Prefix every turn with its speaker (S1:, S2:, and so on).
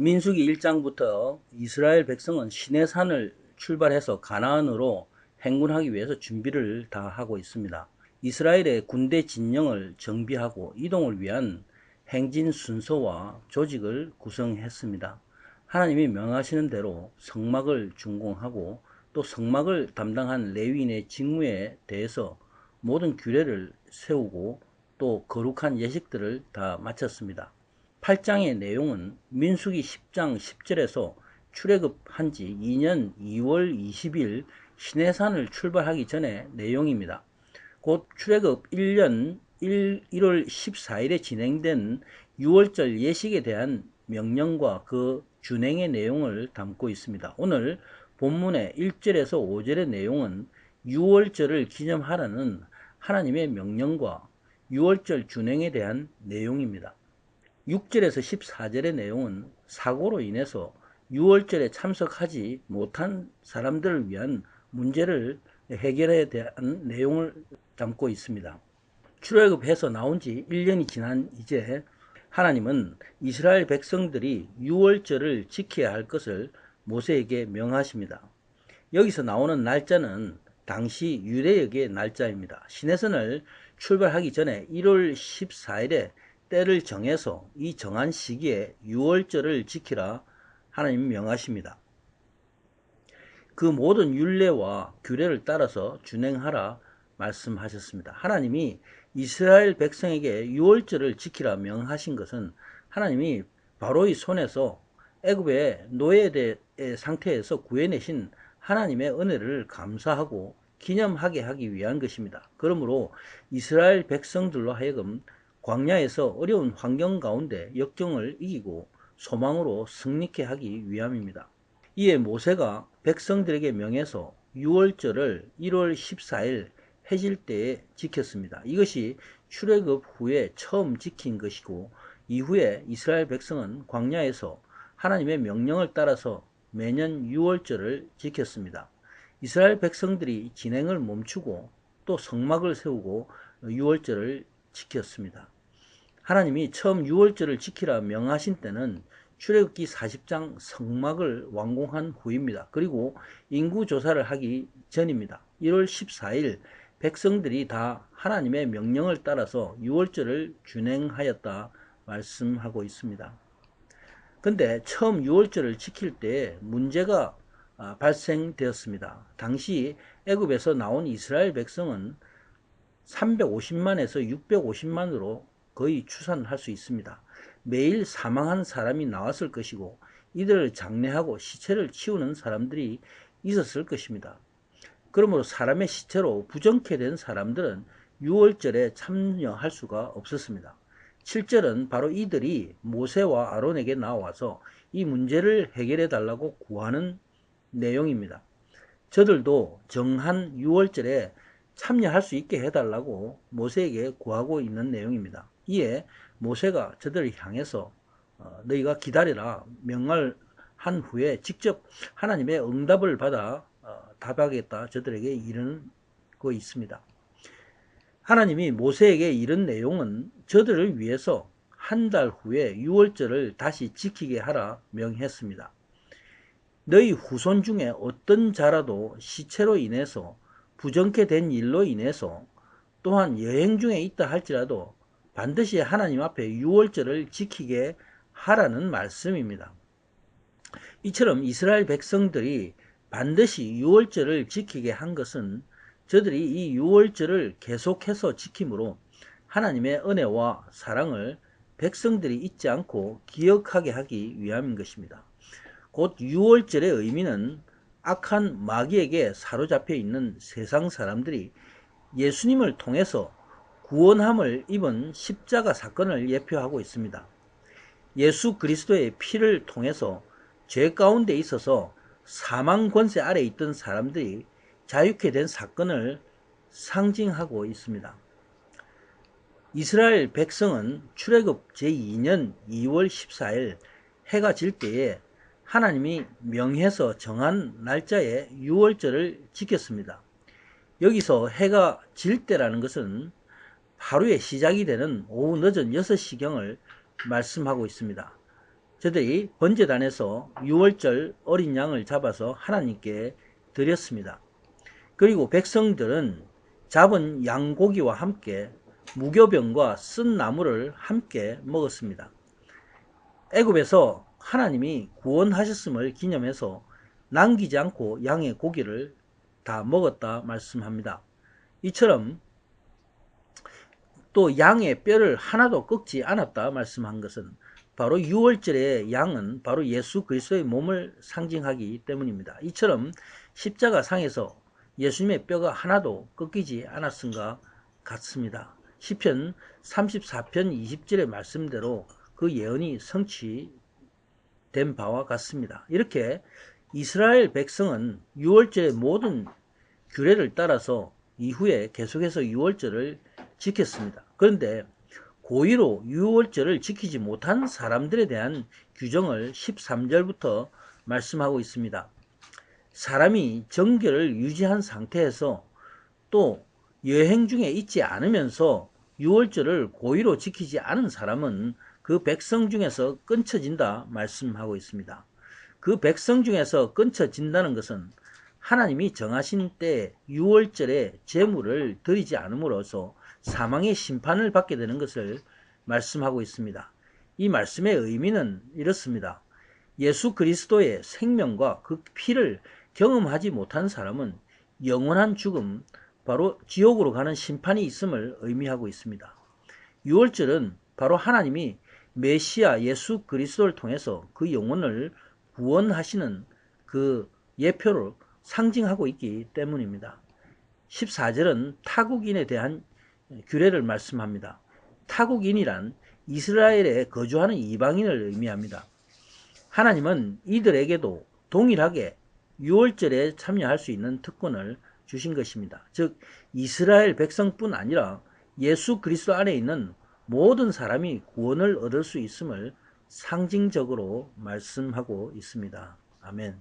S1: 민수기 1장부터 이스라엘 백성은 시내 산을 출발해서 가나안으로 행군하기 위해서 준비를 다 하고 있습니다. 이스라엘의 군대 진영을 정비하고 이동을 위한 행진 순서와 조직을 구성했습니다. 하나님이 명하시는 대로 성막을 준공하고 또 성막을 담당한 레위인의 직무에 대해서 모든 규례를 세우고 또 거룩한 예식들을 다 마쳤습니다. 8장의 내용은 민수기 10장 10절에서 출애굽한 지 2년 2월 20일 시내산을 출발하기 전의 내용입니다. 곧 출애굽 1년 1, 1월 14일에 진행된 6월절 예식에 대한 명령과 그 준행의 내용을 담고 있습니다. 오늘 본문의 1절에서 5절의 내용은 6월절을 기념하라는 하나님의 명령과 6월절 준행에 대한 내용입니다. 6절에서 14절의 내용은 사고로 인해서 6월절에 참석하지 못한 사람들을 위한 문제를 해결에 대한 내용을 담고 있습니다. 출애굽해서 나온 지 1년이 지난 이제 하나님은 이스라엘 백성들이 6월절을 지켜야 할 것을 모세에게 명하십니다. 여기서 나오는 날짜는 당시 유대역의 날짜입니다. 시내선을 출발하기 전에 1월 14일에 때를 정해서 이 정한 시기에 6월절을 지키라 하나님 명하십니다. 그 모든 율례와 규례를 따라서 준행하라 말씀하셨습니다. 하나님이 이스라엘 백성에게 6월절을 지키라 명하신 것은 하나님이 바로의 손에서 애굽의 노예 상태에서 구해내신 하나님의 은혜를 감사하고 기념하게 하기 위한 것입니다. 그러므로 이스라엘 백성들로 하여금 광야에서 어려운 환경 가운데 역경을 이기고 소망으로 승리케 하기 위함입니다. 이에 모세가 백성들에게 명해서 6월절을 1월 14일 해질 때에 지켰습니다. 이것이 출애굽 후에 처음 지킨 것이고 이후에 이스라엘 백성은 광야에서 하나님의 명령을 따라서 매년 6월절을 지켰습니다. 이스라엘 백성들이 진행을 멈추고 또 성막을 세우고 6월절을 지켰습니다. 하나님이 처음 6월절을 지키라 명하신 때는 출애굽기 40장 성막을 완공한 후입니다. 그리고 인구 조사를 하기 전입니다. 1월 14일 백성들이 다 하나님의 명령을 따라서 6월절을 준행하였다 말씀하고 있습니다. 근데 처음 6월절을 지킬 때 문제가 아, 발생되었습니다. 당시 애굽에서 나온 이스라엘 백성은 350만에서 650만으로 거의 추산할 수 있습니다. 매일 사망한 사람이 나왔을 것이고 이들을 장례하고 시체를 치우는 사람들이 있었을 것입니다. 그러므로 사람의 시체로 부정케 된 사람들은 6월절에 참여할 수가 없었습니다. 7절은 바로 이들이 모세와 아론에게 나와서 이 문제를 해결해 달라고 구하는 내용입니다. 저들도 정한 6월절에 참여할 수 있게 해달라고 모세에게 구하고 있는 내용입니다. 이에 모세가 저들을 향해서 어, 너희가 기다리라 명을 한 후에 직접 하나님의 응답을 받아 어, 답하겠다 저들에게 이르고 있습니다. 하나님이 모세에게 이런 내용은 저들을 위해서 한 달 후에 6월절을 다시 지키게 하라 명했습니다. 너희 후손 중에 어떤 자라도 시체로 인해서 부정케 된 일로 인해서 또한 여행 중에 있다 할지라도 반드시 하나님 앞에 6월절을 지키게 하라는 말씀입니다. 이처럼 이스라엘 백성들이 반드시 6월절을 지키게 한 것은 저들이 이 6월절을 계속해서 지킴으로 하나님의 은혜와 사랑을 백성들이 잊지 않고 기억하게 하기 위함인 것입니다. 곧 6월절의 의미는 악한 마귀에게 사로잡혀 있는 세상 사람들이 예수님을 통해서 구원함을 입은 십자가 사건을 예표하고 있습니다. 예수 그리스도의 피를 통해서 죄 가운데 있어서 사망 권세 아래 있던 사람들이 자유케 된 사건을 상징하고 있습니다. 이스라엘 백성은 출애굽 제2년 2월 14일 해가 질 때에 하나님이 명해서 정한 날짜에 6월절을 지켰습니다. 여기서 해가 질 때라는 것은 하루의 시작이 되는 오후 늦은 6시경을 말씀하고 있습니다. 저들이 번제단에서 6월절 어린 양을 잡아서 하나님께 드렸습니다. 그리고 백성들은 잡은 양고기와 함께 무교병과 쓴 나무를 함께 먹었습니다. 애굽에서 하나님이 구원하셨음을 기념해서 남기지 않고 양의 고기를 다 먹었다 말씀합니다. 이처럼 또 양의 뼈를 하나도 꺾지 않았다 말씀한 것은 바로 6월절의 양은 바로 예수 그리스도의 몸을 상징하기 때문입니다. 이처럼 십자가 상에서 예수님의 뼈가 하나도 꺾이지 않았음과 같습니다. 시편 34편 20절의 말씀대로 그 예언이 성취 된 바와 같습니다. 이렇게 이스라엘 백성은 6월절의 모든 규례를 따라서 이후에 계속해서 6월절을 지켰습니다. 그런데 고의로 6월절을 지키지 못한 사람들에 대한 규정을 13절부터 말씀하고 있습니다. 사람이 정결을 유지한 상태에서 또 여행 중에 있지 않으면서 6월절을 고의로 지키지 않은 사람은 그 백성 중에서 끊쳐진다 말씀하고 있습니다. 그 백성 중에서 끊쳐진다는 것은 하나님이 정하신 때 6월절에 제물을 드리지 않음으로써 사망의 심판을 받게 되는 것을 말씀하고 있습니다. 이 말씀의 의미는 이렇습니다. 예수 그리스도의 생명과 그 피를 경험하지 못한 사람은 영원한 죽음, 바로 지옥으로 가는 심판이 있음을 의미하고 있습니다. 6월절은 바로 하나님이 메시아 예수 그리스도를 통해서 그 영혼을 구원하시는 그 예표를 상징하고 있기 때문입니다. 14절은 타국인에 대한 규례를 말씀합니다. 타국인이란 이스라엘에 거주하는 이방인을 의미합니다. 하나님은 이들에게도 동일하게 6월절에 참여할 수 있는 특권을 주신 것입니다. 즉 이스라엘 백성뿐 아니라 예수 그리스도 안에 있는 모든 사람이 구원을 얻을 수 있음을 상징적으로 말씀하고 있습니다. 아멘.